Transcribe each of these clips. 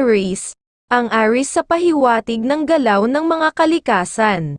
Aries, ang Aries sa pahiwatig ng galaw ng mga kalikasan.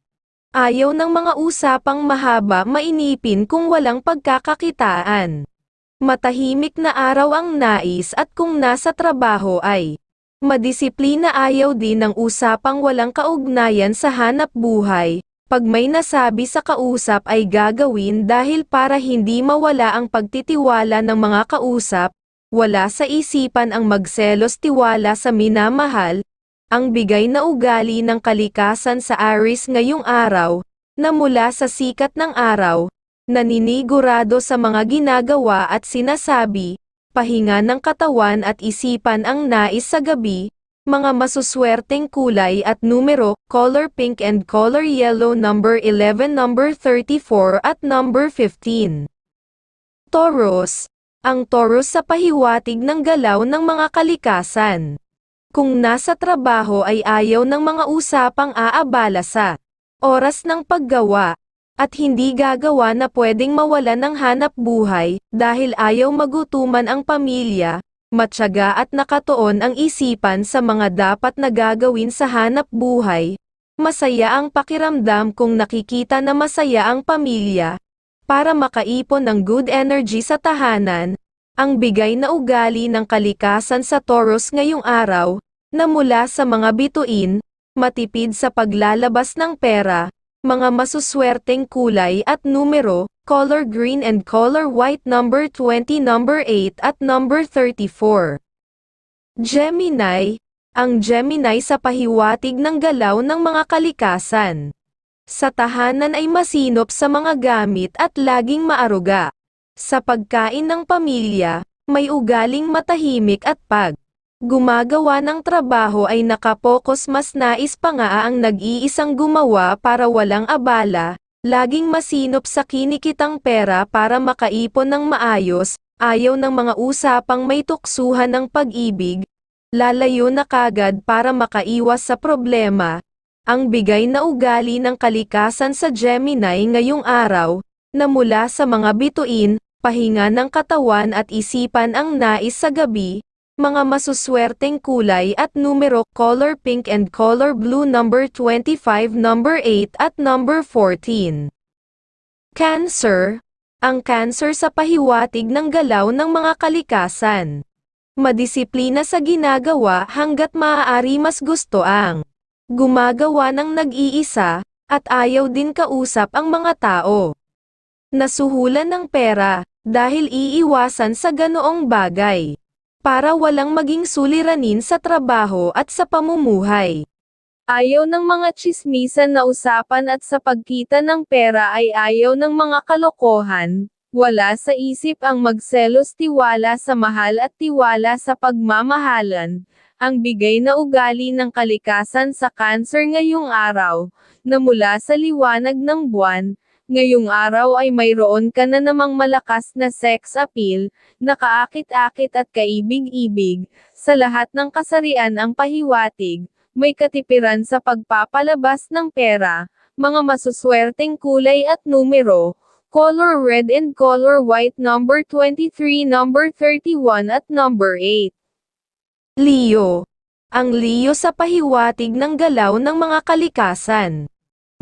Ayaw ng mga usapang mahaba mainipin kung walang pagkakakitaan. Matahimik na araw ang nais at kung nasa trabaho ay madisiplina ayaw din ng usapang walang kaugnayan sa hanap buhay. Pag may nasabi sa kausap ay gagawin dahil para hindi mawala ang pagtitiwala ng mga kausap, wala sa isipan ang magselos tiwala sa minamahal, ang bigay na ugali ng kalikasan sa Aris ngayong araw, na mula sa sikat ng araw, naninigurado sa mga ginagawa at sinasabi, pahinga ng katawan at isipan ang nais sa gabi, mga masuswerteng kulay at numero, color pink and color yellow number 11 number 34 at number 15. Taurus, ang Taurus sa pahiwatig ng galaw ng mga kalikasan. Kung nasa trabaho ay ayaw ng mga usapang aabala sa oras ng paggawa, at hindi gagawa na pwedeng mawala ng hanap buhay, dahil ayaw magutuman ang pamilya, matyaga at nakatuon ang isipan sa mga dapat na gagawin sa hanap buhay. Masaya ang pakiramdam kung nakikita na masaya ang pamilya, para makaipon ng good energy sa tahanan, ang bigay na ugali ng kalikasan sa Taurus ngayong araw, na mula sa mga bituin, matipid sa paglalabas ng pera, mga masuswerteng kulay at numero, color green and color white number 20 number 8 at number 34. Gemini, ang Gemini sa pahiwatig ng galaw ng mga kalikasan. Sa tahanan ay masinop sa mga gamit at laging maaruga. Sa pagkain ng pamilya, may ugaling matahimik at pag gumagawa ng trabaho ay nakapokus mas nais pa nga ang nag-iisang gumawa para walang abala, laging masinop sa kinikitang pera para makaipon ng maayos, ayaw ng mga usapang may tuksuhan ng pag-ibig, lalayo na kagad para makaiwas sa problema, ang bigay na ugali ng kalikasan sa Gemini ngayong araw, na mula sa mga bituin, pahinga ng katawan at isipan ang nais sa gabi, mga masuswerteng kulay at numero color pink and color blue number 25 number 8 at number 14. Cancer, ang cancer sa pahiwatig ng galaw ng mga kalikasan. Madisiplina sa ginagawa hanggat maaari mas gusto ang gumagawa ng nag-iisa, at ayaw din kausap ang mga tao. Nasuhulan ng pera, dahil iiwasan sa ganoong bagay. Para walang maging suliranin sa trabaho at sa pamumuhay. Ayaw ng mga chismisan na usapan at sa pagkita ng pera ay ayaw ng mga kalokohan, wala sa isip ang magselos tiwala sa mahal at tiwala sa pagmamahalan, ang bigay na ugali ng kalikasan sa cancer ngayong araw, na mula sa liwanag ng buwan, ngayong araw ay mayroon ka na namang malakas na sex appeal, nakaakit-akit at kaibig-ibig, sa lahat ng kasarian ang pahiwatig, may katipiran sa pagpapalabas ng pera, mga masuswerteng kulay at numero, color red and color white number 23 number 31 at number 8. Leo. Ang Leo sa pahiwatig ng galaw ng mga kalikasan.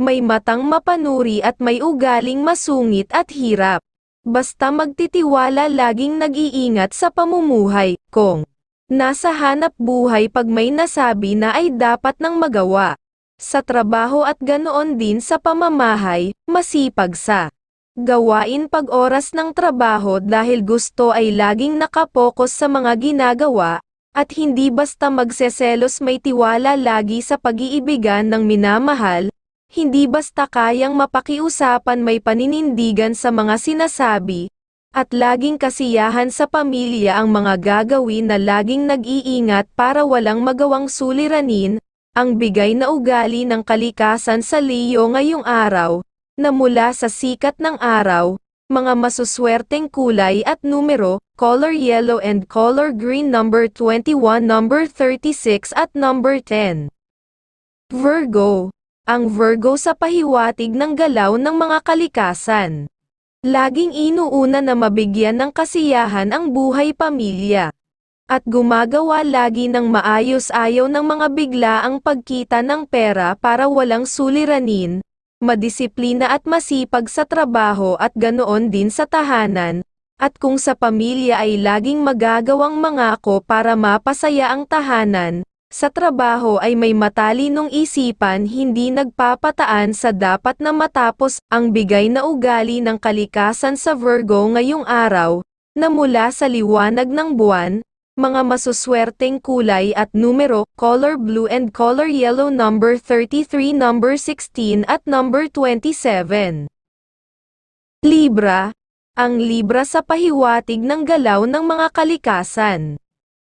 May matang mapanuri at may ugaling masungit at hirap. Basta magtitiwala laging nag-iingat sa pamumuhay, kung nasa hanap buhay pag may nasabi na ay dapat nang magawa. Sa trabaho at ganoon din sa pamamahay, masipag sa gawain pag oras ng trabaho dahil gusto ay laging nakapokus sa mga ginagawa, at hindi basta magseselos may tiwala lagi sa pag-iibigan ng minamahal, hindi basta kayang mapakiusapan may paninindigan sa mga sinasabi, at laging kasiyahan sa pamilya ang mga gagawin na laging nag-iingat para walang magawang suliranin, ang bigay na ugali ng kalikasan sa Leo ngayong araw, na mula sa sikat ng araw, mga masuswerteng kulay at numero, color yellow and color green number 21 number 36 at number 10. Virgo ang Virgo sa pahiwatig ng galaw ng mga kalikasan. Laging inuuna na mabigyan ng kasiyahan ang buhay pamilya. At gumagawa lagi ng maayos ayaw ng mga bigla ang pagkita ng pera para walang suliranin, madisiplina at masipag sa trabaho at ganoon din sa tahanan, at kung sa pamilya ay laging magagawang mangako para mapasaya ang tahanan, sa trabaho ay may matalinong isipan hindi nagpapataan sa dapat na matapos ang bigay na ugali ng kalikasan sa Virgo ngayong araw, na mula sa liwanag ng buwan, mga masuswerteng kulay at numero, color blue and color yellow number 33 number 16 at number 27. Libra, ang Libra sa pahiwatig ng galaw ng mga kalikasan.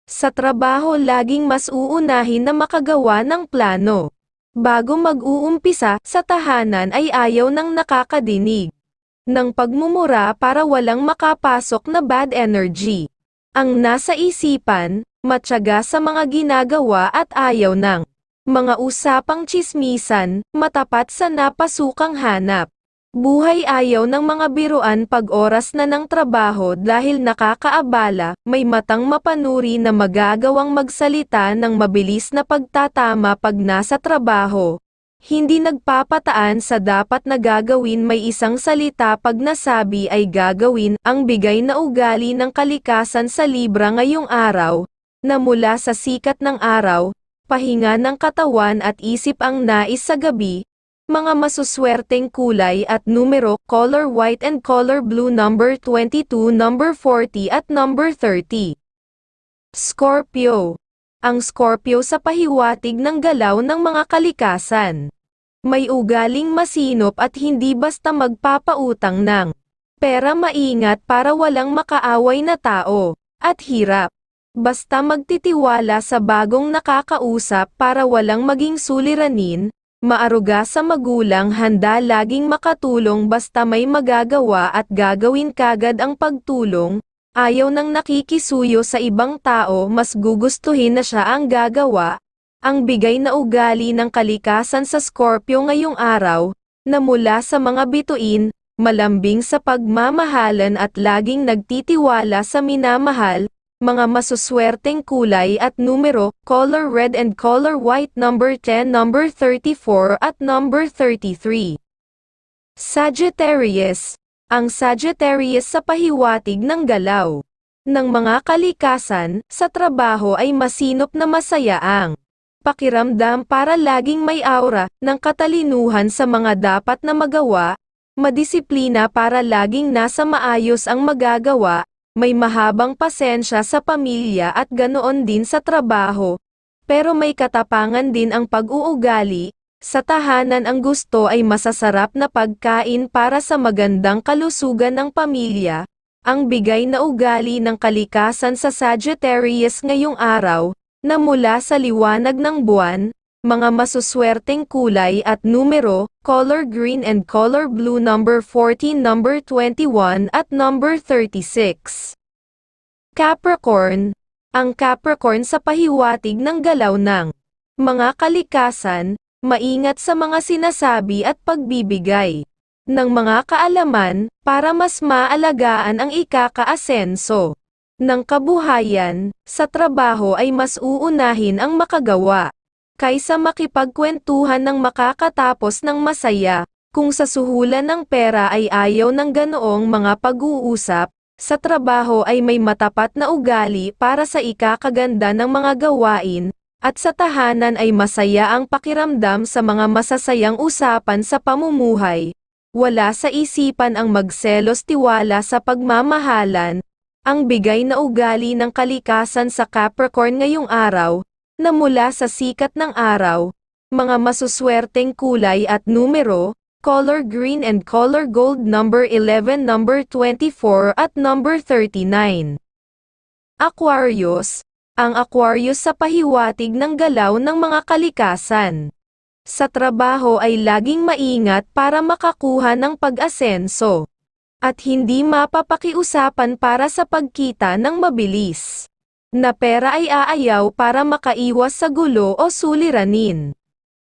Sa trabaho laging mas uunahin na makagawa ng plano. Bago mag-uumpisa, sa tahanan ay ayaw ng nakakadinig. Ng pagmumura para walang makapasok na bad energy. Ang nasa isipan, matyaga sa mga ginagawa at ayaw ng mga usapang chismisan, matapat sa napasukang hanap. Buhay ayaw ng mga biruan pag oras na ng trabaho dahil nakakaabala, may matang mapanuri na magagawang magsalita ng mabilis na pagtatama pag nasa trabaho. Hindi nagpapataan sa dapat na gagawin may isang salita pag nasabi ay gagawin, ang bigay na ugali ng kalikasan sa Libra ngayong araw, na mula sa sikat ng araw, pahinga ng katawan at isip ang nais sa gabi, mga masuswerteng kulay at numero, color white and color blue number 22, number 40 at number 30. Scorpio. Ang Scorpio sa pahiwatig ng galaw ng mga kalikasan. May ugaling masinop at hindi basta magpapautang ng pera maingat para walang makaaway na tao, at hirap. Basta magtitiwala sa bagong nakakausap para walang maging suliranin, maaruga sa magulang handa laging makatulong basta may magagawa at gagawin kagad ang pagtulong, ayaw nang nakikisuyo sa ibang tao mas gugustuhin na siya ang gagawa, ang bigay na ugali ng kalikasan sa Scorpio ngayong araw, na mula sa mga bituin, malambing sa pagmamahalan at laging nagtitiwala sa minamahal, mga masuswerteng kulay at numero, color red and color white number 10, number 34 at number 33. Sagittarius, ang Sagittarius sa pahiwatig ng galaw. Ng mga kalikasan, sa trabaho ay masinop na masaya ang pakiramdam para laging may aura ng katalinuhan sa mga dapat na magawa, madisiplina para laging nasa maayos ang magagawa, may mahabang pasensya sa pamilya at ganoon din sa trabaho, pero may katapangan din ang pag-uugali, sa tahanan ang gusto ay masasarap na pagkain para sa magandang kalusugan ng pamilya, ang bigay na ugali ng kalikasan sa Sagittarius ngayong araw, na mula sa liwanag ng buwan, mga masuswerteng kulay at numero, color green and color blue number 14 number 21 at number 36. Capricorn, ang Capricorn sa pahiwatig ng galaw ng mga kalikasan, maingat sa mga sinasabi at pagbibigay ng mga kaalaman para mas maalagaan ang ikakaasenso ng kabuhayan, sa trabaho ay mas uunahin ang makagawa kaysa makipagkwentuhan ng makakatapos ng masaya, kung sa suhulan ng pera ay ayaw ng ganoong mga pag-uusap, sa trabaho ay may matapat na ugali para sa ikakaganda ng mga gawain, at sa tahanan ay masaya ang pakiramdam sa mga masasayang usapan sa pamumuhay. Wala sa isipan ang magselos tiwala sa pagmamahalan, ang bigay na ugali ng kalikasan sa Capricorn ngayong araw, na mula sa sikat ng araw, mga masuswerteng kulay at numero, color green and color gold number 11 number 24 at number 39. Aquarius, ang Aquarius sa pahiwatig ng galaw ng mga kalikasan. Sa trabaho ay laging maingat para makakuha ng pag-asenso. At hindi mapapakiusapan para sa pagkita ng mabilis. Na pera ay aayaw para makaiwas sa gulo o suliranin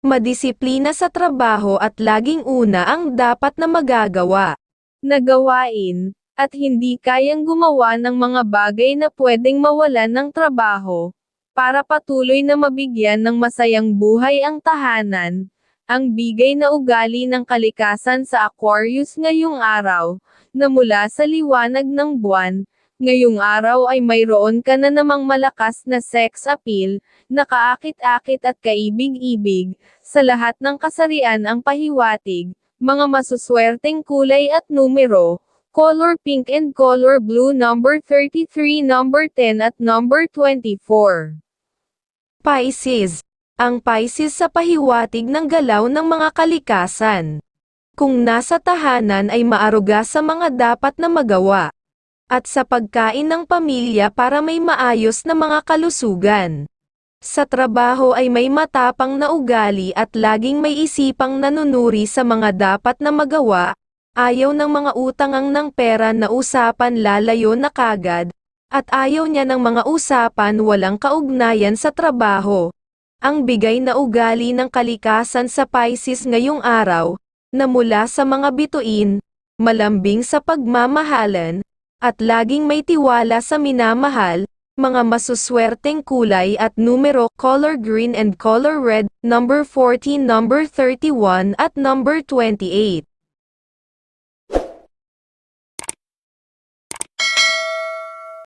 madisiplina sa trabaho at laging una ang dapat na magagawa. Nagawain, at hindi kayang gumawa ng mga bagay na pwedeng mawalan ng trabaho, para patuloy na mabigyan ng masayang buhay ang tahanan, ang bigay na ugali ng kalikasan sa Aquarius ngayong araw, na mula sa liwanag ng buwan, ngayong araw ay mayroon ka na namang malakas na sex appeal, na kaakit-akit at kaibig-ibig, sa lahat ng kasarian ang pahiwatig, mga masuswerteng kulay at numero, color pink and color blue number 33 number 10 at number 24. Pisces. Ang Pisces sa pahiwatig ng galaw ng mga kalikasan. Kung nasa tahanan ay maaruga sa mga dapat na magawa. At sa pagkain ng pamilya para may maayos na mga kalusugan. Sa trabaho ay may matapang na ugali at laging may isipang nanunuri sa mga dapat na magawa, ayaw ng mga utangang ng pera na usapan lalayo na kagad, at ayaw niya ng mga usapan walang kaugnayan sa trabaho. Ang bigay na ugali ng kalikasan sa Pisces ngayong araw, na mula sa mga bituin, malambing sa pagmamahalan, at laging may tiwala sa minamahal, mga masuswerteng kulay at numero color green and color red, number 14, number 31 at number 28.